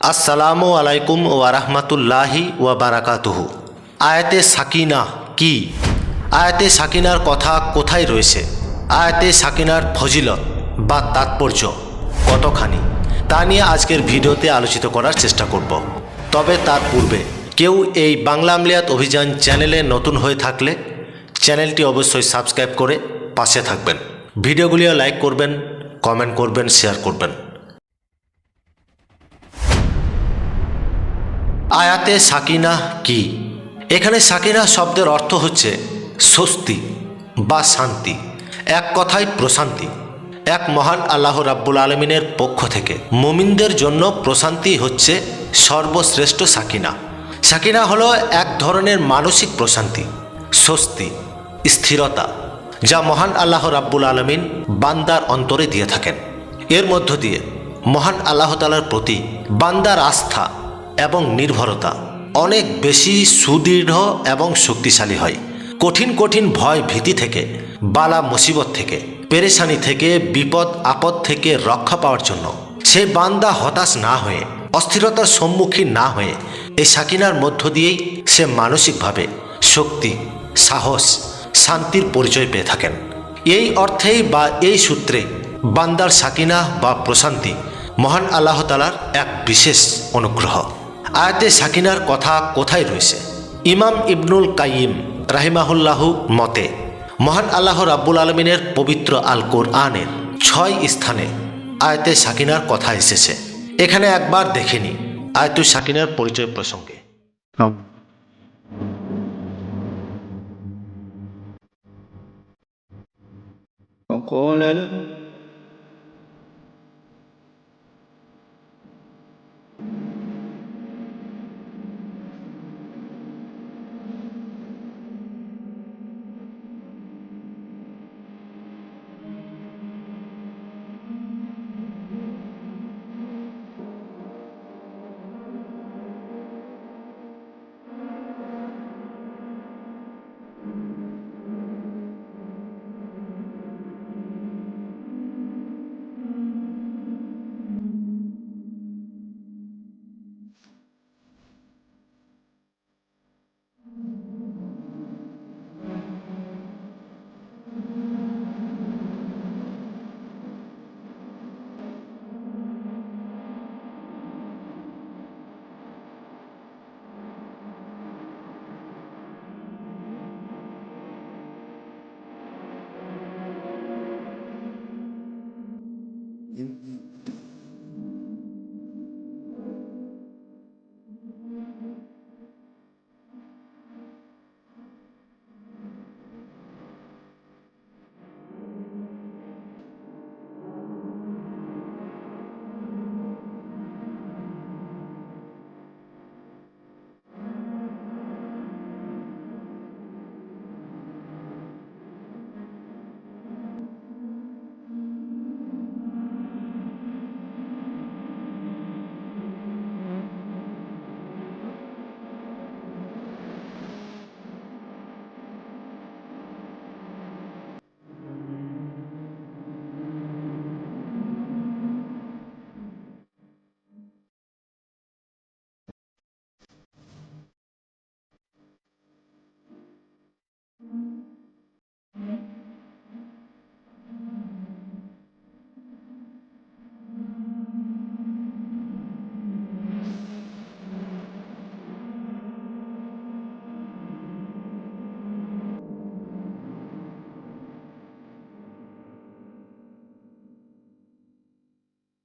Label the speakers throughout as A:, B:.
A: আসসালামু আলাইকুম ওয়ারাহমাতুল্লাহি ওয়া বারাকাতুহু। আয়াতে সাকিনা কি? আয়াতে সাকিনার কথা কোথায় রয়েছে? আয়াতে সাকিনার ফজিলত বা তাৎপর্য কতখানি? তা নিয়ে আজকের ভিডিওতে আলোচিত করার চেষ্টা করব। তবে তার পূর্বে কেউ এই বাংলা আমলিয়াত অভিযান চ্যানেলে নতুন হয়ে থাকলে চ্যানেলটি অবশ্যই সাবস্ক্রাইব করে পাশে থাকবেন। ভিডিওগুলিও লাইক করবেন, কমেন্ট করবেন, শেয়ার করবেন। আয়াতে সাকিনা কি? এখানে সাকিনা শব্দের অর্থ হচ্ছে স্বস্তি বা শান্তি, এক কথায় প্রশান্তি। এক মহান আল্লাহ রাব্বুল আলমিনের পক্ষ থেকে মুমিনদের জন্য প্রশান্তি হচ্ছে সর্বশ্রেষ্ঠ সাকিনা। সাকিনা হলো এক ধরনের মানসিক প্রশান্তি, স্বস্তি, স্থিরতা, যা মহান আল্লাহ রাব্বুল আলমিন বান্দার অন্তরে দিয়ে থাকেন। এর মধ্য দিয়ে মহান আল্লাহ তালার প্রতি বান্দার আস্থা এবং নির্ভরতা। অনেক বেশি সুদৃঢ় এবং শক্তিশালী হয়। কঠিন কঠিন ভয় ভীতি থেকে, বালা মুসিবত থেকে, পেরেশানি থেকে, বিপদ, আপদ থেকে রক্ষা পাওয়ার জন্য। সে বান্দা হতাশ না হয়ে, অস্থিরতার সম্মুখীন না হয়ে এই সাকিনার মধ্য দিয়েই সে মানসিকভাবে শক্তি, সাহস, শান্তির পরিচয় পেয়ে থাকেন। এই অর্থেই বা এই সূত্রে বান্দার সাকিনা বা প্রশান্তি মহান আল্লাহ তালার এক বিশেষ অনুগ্রহ। আয়াতে সাকিনার কথা কোথায় রয়েছে ইমাম ইবনুল কাইম রাহিমাহুল্লাহু মতে মহান আল্লাহ রাব্বুল আলমিনের পবিত্র আল কোরআনের ছয় স্থানে আয়াতে সাকিনার কথা এসেছে এখানে একবার দেখেনি আয়াতু সাকিনার পরিচয় প্রসঙ্গে
B: نعم وقال له E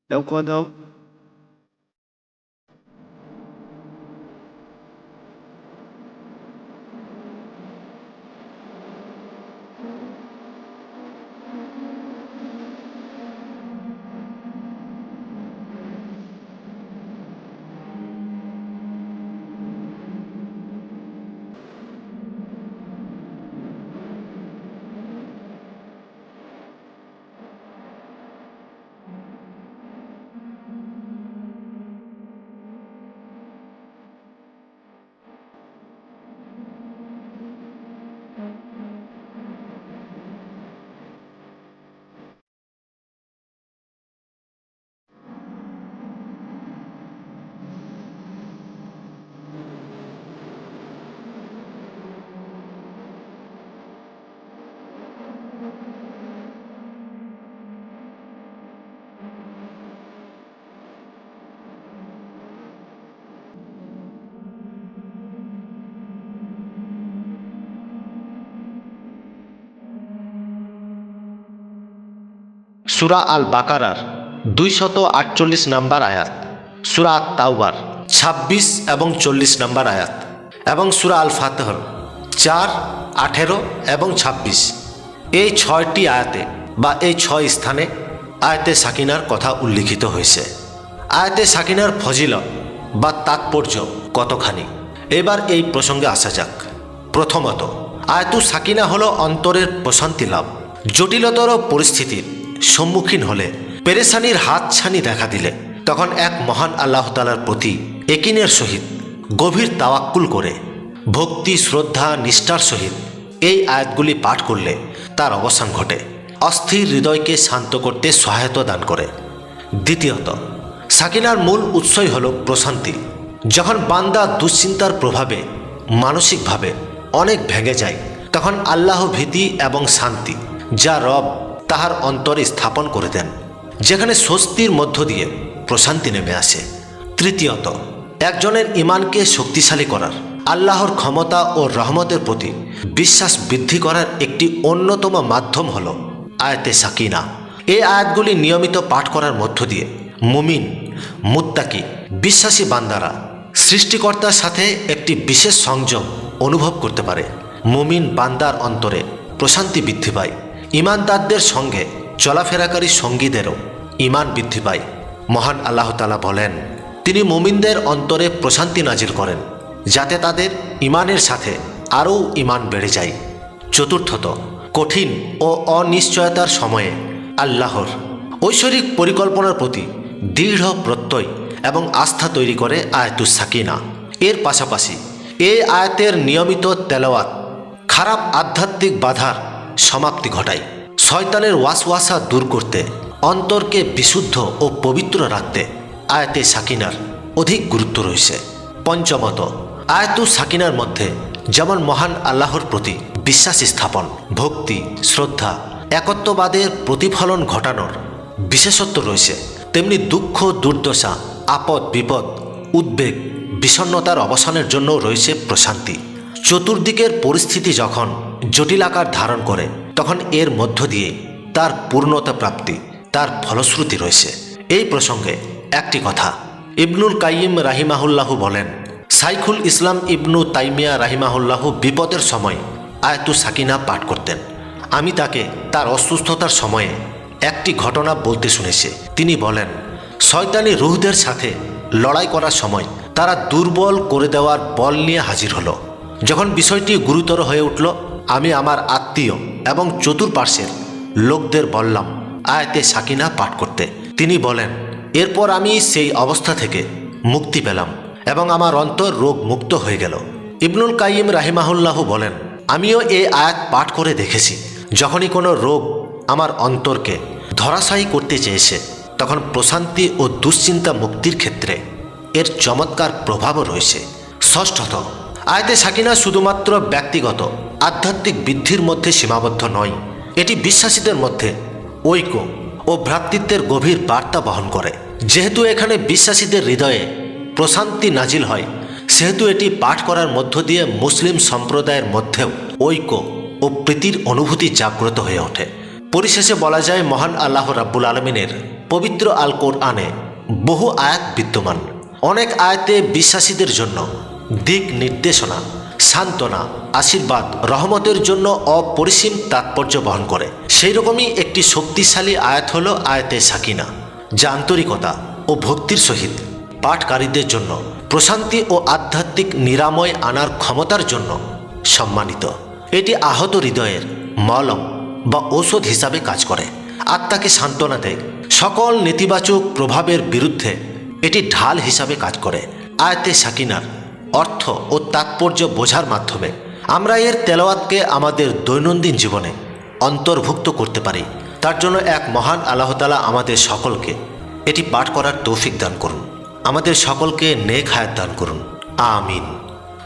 B: Então, quando
A: সুরা আল বাকারার দুইশত আটচল্লিশ নাম্বার আয়াত, সুরা তাওবার ছাব্বিশ এবং চল্লিশ নাম্বার আয়াত এবং সুরা আল ফাতহর চার, আঠেরো এবং ছাব্বিশ। এই ছয়টি আয়াতে বা এই ছয় স্থানে আয়াতে সাকিনার কথা উল্লিখিত হয়েছে। আয়াতে সাকিনার ফজিলত বা তাৎপর্য কতখানি? এবার এই প্রসঙ্গে আসা যাক। প্রথমত, আয়াতু সাকিনা হলো অন্তরের প্রশান্তি লাভ, জটিলতর পরিস্থিতির সম্মুখীন হলে পেরেশানির হাতছানি দেখা দিলে তখন এক মহান আল্লাহ তালার প্রতি একিনের সহিত গভীর তাওয়াক্কুল করে, ভক্তি, শ্রদ্ধা, নিষ্ঠার সহিত এই আয়াতগুলি পাঠ করলে তার অবসান ঘটে। অস্থির হৃদয়কে শান্ত করতে সহায়তা দান করে। দ্বিতীয়ত, সাকিনার মূল উৎসই হল প্রশান্তি। যখন বান্দা দুশ্চিন্তার প্রভাবে মানসিকভাবে অনেক ভেঙে যায়, তখন আল্লাহ ভীতি এবং শান্তি, যা রব তাহার অন্তরে স্থাপন করে দেন, যেখানে স্বস্তির মধ্য দিয়ে প্রশান্তি নেমে আসে। তৃতীয়ত, একজনের ইমানকে শক্তিশালী করার, আল্লাহর ক্ষমতা ও রহমতের প্রতি বিশ্বাস বৃদ্ধি করার একটি অন্যতম মাধ্যম হল আয়াতে সাকিনা। এই আয়াতগুলি নিয়মিত পাঠ করার মধ্য দিয়ে মুমিন, মুত্তাকি, বিশ্বাসী বান্দারা সৃষ্টিকর্তার সাথে একটি বিশেষ সংযম অনুভব করতে পারে। মুমিন বান্দার অন্তরে প্রশান্তি বৃদ্ধি পায়। ইমানদারদের সঙ্গে চলাফেরাকারী সঙ্গীদেরও ইমান বৃদ্ধি পায়। মহান আল্লাহ তালা বলেন, তিনি মুমিনদের অন্তরে প্রশান্তি নাজিল করেন, যাতে তাদের ইমানের সাথে আরও ইমান বেড়ে যায়। চতুর্থত, কঠিন ও অনিশ্চয়তার সময়ে আল্লাহর ঐশ্বরিক পরিকল্পনার প্রতি দৃঢ় প্রত্যয় এবং আস্থা তৈরি করে আয়াতুস সাকিনা। এর পাশাপাশি এই আয়াতের নিয়মিত তেলাওয়াত খারাপ আধ্যাত্মিক বাধার সমাপ্তি ঘটায়। শয়তানের ওয়াসওয়াসা দূর করতে, অন্তরকে বিশুদ্ধ ও পবিত্র রাখতে আয়াতে সাকিনার অধিক গুরুত্ব রয়েছে। পঞ্চমত, আয়াতু সাকিনার মধ্যে যেমন মহান আল্লাহর প্রতি বিশ্বাস স্থাপন, ভক্তি, শ্রদ্ধা, একত্ববাদের প্রতিফলন ঘটানোর বিশেষত্ব রয়েছে, তেমনি দুঃখ, দুর্দশা, আপদ, বিপদ, উদ্বেগ, বিষণ্ণতার অবসানের জন্য রয়েছে প্রশান্তি। চতুর্দিকের পরিস্থিতি যখন জটিল আকার ধারণ করে, তখন এর মধ্য দিয়ে তার পূর্ণতা প্রাপ্তি, তার ফলশ্রুতি রয়েছে। এই প্রসঙ্গে একটি কথা ইবনুল কাইম রাহিমাহুল্লাহু বলেন, সাইখুল ইসলাম ইবনু তাইমিয়া রাহিমাহুল্লাহু বিপদের সময় আয়াতু সাকিনা পাঠ করতেন। আমি তাকে তার অসুস্থতার সময়ে একটি ঘটনা বলতে শুনেছি। তিনি বলেন, শয়তানি রুহদের সাথে লড়াই করার সময় তারা দুর্বল করে দেওয়ার বল নিয়ে হাজির হলো। যখন বিষয়টি গুরুতর হয়ে উঠল আমি আমার আত্মীয় এবং চতুর্পার্শ্বের লোকদের বললাম, আয়াতে সাকিনা পাঠ করতে। তিনি বলেন, এরপর আমি সেই অবস্থা থেকে মুক্তি পেলাম এবং আমার অন্তর রোগ মুক্ত হয়ে গেল। ইবনুল কাইম রাহিমাহুল্লাহ বলেন, আমিও এই আয়াত পাঠ করে দেখেছি। যখনই কোনো রোগ আমার অন্তরকে ধরাশায়ী করতে চেয়েছে, তখন প্রশান্তি ও দুশ্চিন্তা মুক্তির ক্ষেত্রে এর চমৎকার প্রভাবও রয়েছে। ষষ্ঠত, আয়তে সাকিনা শুধুমাত্র ব্যক্তিগত আধ্যাত্মিক বৃদ্ধির মধ্যে সীমাবদ্ধ নয়। এটি বিশ্বাসীদের মধ্যে ঐক্য ও ভ্রাতৃত্বের গভীর বার্তা বহন করে। যেহেতু এখানে বিশ্বাসীদের হৃদয়ে প্রশান্তি নাজিল হয়, সেহেতু এটি পাঠ করার মধ্য দিয়ে মুসলিম সম্প্রদায়ের মধ্যেও ঐক্য ও প্রীতির অনুভূতি জাগ্রত হয়ে ওঠে। পরিশেষে বলা যায়, মহান আল্লাহ রাব্বুল আলমিনের পবিত্র আল কোরআনে বহু আয়াত বিদ্যমান। অনেক আয়াতে বিশ্বাসীদের জন্য দিক নির্দেশনা সান্ত্বনা, আশীর্বাদ, রহমতের জন্য অপরিসীম তাৎপর্য বহন করে। সেই রকমই একটি শক্তিশালী আয়াত হল আয়াতে সাকিনা, যা আন্তরিকতা ও ভক্তির সহিত পাঠকারীদের জন্য, প্রশান্তি ও আধ্যাত্মিক নিরাময় আনার ক্ষমতার জন্য সম্মানিত। এটি আহত হৃদয়ের মলম বা ঔষধ হিসাবে কাজ করে। আত্মাকে সান্ত্বনা দেয়। সকল নেতিবাচক প্রভাবের বিরুদ্ধে এটি ঢাল হিসাবে কাজ করে। আয়তে সাকিনার অর্থ ও তাৎপর্য বোঝার মাধ্যমে আমরা এর তেলাওয়াতকে আমাদের দৈনন্দিন জীবনে অন্তর্ভুক্ত করতে পারি। তার জন্য এক মহান আল্লাহতালা আমাদের সকলকে এটি পাঠ করার তৌফিক দান করুন। আমাদের সকলকে নেক হায়াত দান করুন। আমিন।